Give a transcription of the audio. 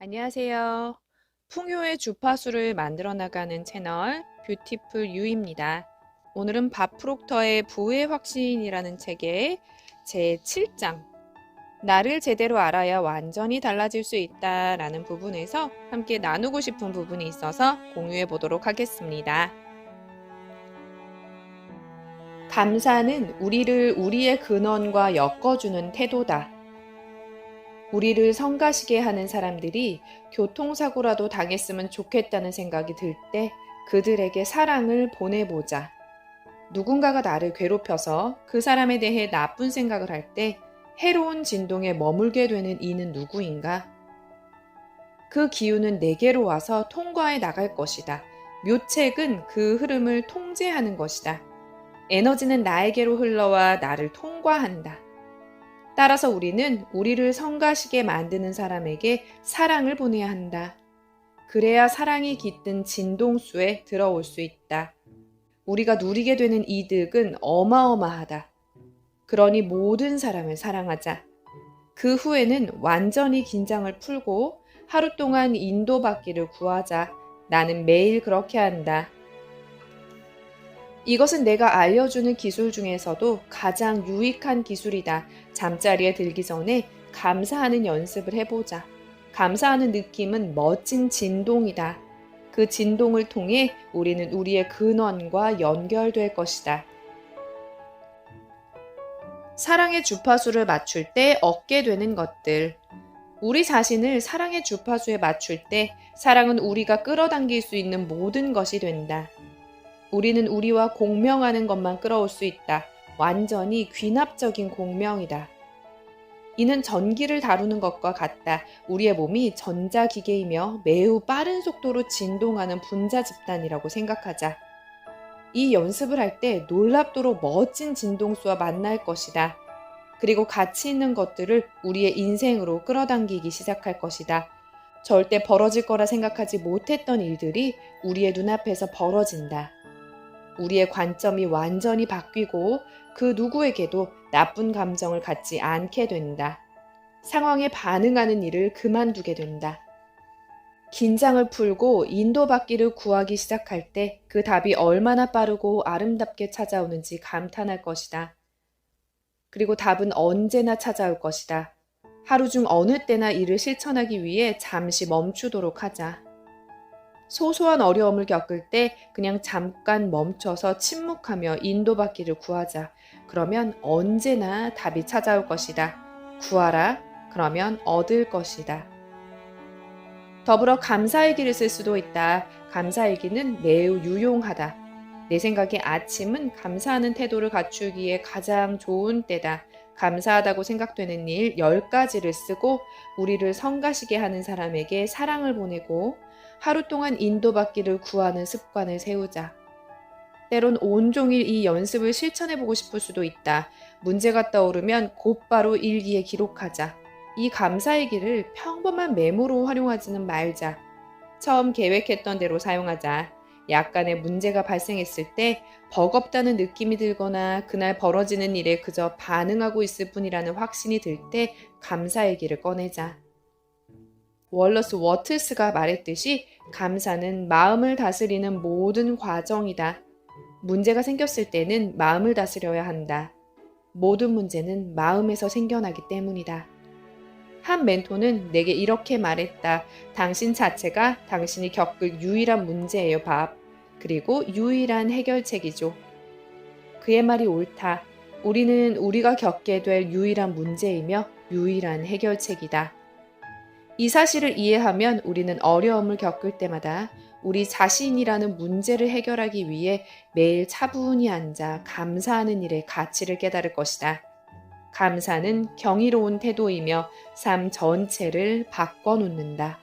안녕하세요. 풍요의 주파수를 만들어 나가는 채널 뷰티풀 유입니다. 오늘은 밥 프록터의 부의 확신이라는 책의 제 7장 나를 제대로 알아야 완전히 달라질 수 있다라는 부분에서 함께 나누고 싶은 부분이 있어서 공유해 보도록 하겠습니다. 감사는 우리를 우리의 근원과 엮어주는 태도다. 우리를 성가시게 하는 사람들이 교통사고라도 당했으면 좋겠다는 생각이 들 때 그들에게 사랑을 보내보자. 누군가가 나를 괴롭혀서 그 사람에 대해 나쁜 생각을 할 때 해로운 진동에 머물게 되는 이는 누구인가? 그 기운은 내게로 와서 통과해 나갈 것이다. 묘책은 그 흐름을 통제하는 것이다. 에너지는 나에게로 흘러와 나를 통과한다. 따라서 우리는 우리를 성가시게 만드는 사람에게 사랑을 보내야 한다. 그래야 사랑이 깃든 진동수에 들어올 수 있다. 우리가 누리게 되는 이득은 어마어마하다. 그러니 모든 사람을 사랑하자. 그 후에는 완전히 긴장을 풀고 하루 동안 인도받기를 구하자. 나는 매일 그렇게 한다. 이것은 내가 알려주는 기술 중에서도 가장 유익한 기술이다. 잠자리에 들기 전에 감사하는 연습을 해보자. 감사하는 느낌은 멋진 진동이다. 그 진동을 통해 우리는 우리의 근원과 연결될 것이다. 사랑의 주파수를 맞출 때 얻게 되는 것들. 우리 자신을 사랑의 주파수에 맞출 때 사랑은 우리가 끌어당길 수 있는 모든 것이 된다. 우리는 우리와 공명하는 것만 끌어올 수 있다. 완전히 귀납적인 공명이다. 이는 전기를 다루는 것과 같다. 우리의 몸이 전자기계이며 매우 빠른 속도로 진동하는 분자 집단이라고 생각하자. 이 연습을 할 때 놀랍도록 멋진 진동수와 만날 것이다. 그리고 가치 있는 것들을 우리의 인생으로 끌어당기기 시작할 것이다. 절대 벌어질 거라 생각하지 못했던 일들이 우리의 눈앞에서 벌어진다. 우리의 관점이 완전히 바뀌고 그 누구에게도 나쁜 감정을 갖지 않게 된다. 상황에 반응하는 일을 그만두게 된다. 긴장을 풀고 인도받기를 구하기 시작할 때 그 답이 얼마나 빠르고 아름답게 찾아오는지 감탄할 것이다. 그리고 답은 언제나 찾아올 것이다. 하루 중 어느 때나 이를 실천하기 위해 잠시 멈추도록 하자. 소소한 어려움을 겪을 때 그냥 잠깐 멈춰서 침묵하며 인도받기를 구하자. 그러면 언제나 답이 찾아올 것이다. 구하라. 그러면 얻을 것이다. 더불어 감사일기를 쓸 수도 있다. 감사일기는 매우 유용하다. 내 생각에 아침은 감사하는 태도를 갖추기에 가장 좋은 때다. 감사하다고 생각되는 일 10가지를 쓰고 우리를 성가시게 하는 사람에게 사랑을 보내고 하루 동안 인도받기를 구하는 습관을 세우자. 때론 온종일 이 연습을 실천해보고 싶을 수도 있다. 문제가 떠오르면 곧바로 일기에 기록하자. 이 감사일기를 평범한 메모로 활용하지는 말자. 처음 계획했던 대로 사용하자. 약간의 문제가 발생했을 때 버겁다는 느낌이 들거나 그날 벌어지는 일에 그저 반응하고 있을 뿐이라는 확신이 들 때 감사일기를 꺼내자. 월러스 워틀스가 말했듯이 감사는 마음을 다스리는 모든 과정이다. 문제가 생겼을 때는 마음을 다스려야 한다. 모든 문제는 마음에서 생겨나기 때문이다. 한 멘토는 내게 이렇게 말했다. 당신 자체가 당신이 겪을 유일한 문제예요, 밥. 그리고 유일한 해결책이죠. 그의 말이 옳다. 우리는 우리가 겪게 될 유일한 문제이며 유일한 해결책이다. 이 사실을 이해하면 우리는 어려움을 겪을 때마다 우리 자신이라는 문제를 해결하기 위해 매일 차분히 앉아 감사하는 일의 가치를 깨달을 것이다. 감사는 경이로운 태도이며 삶 전체를 바꿔놓는다.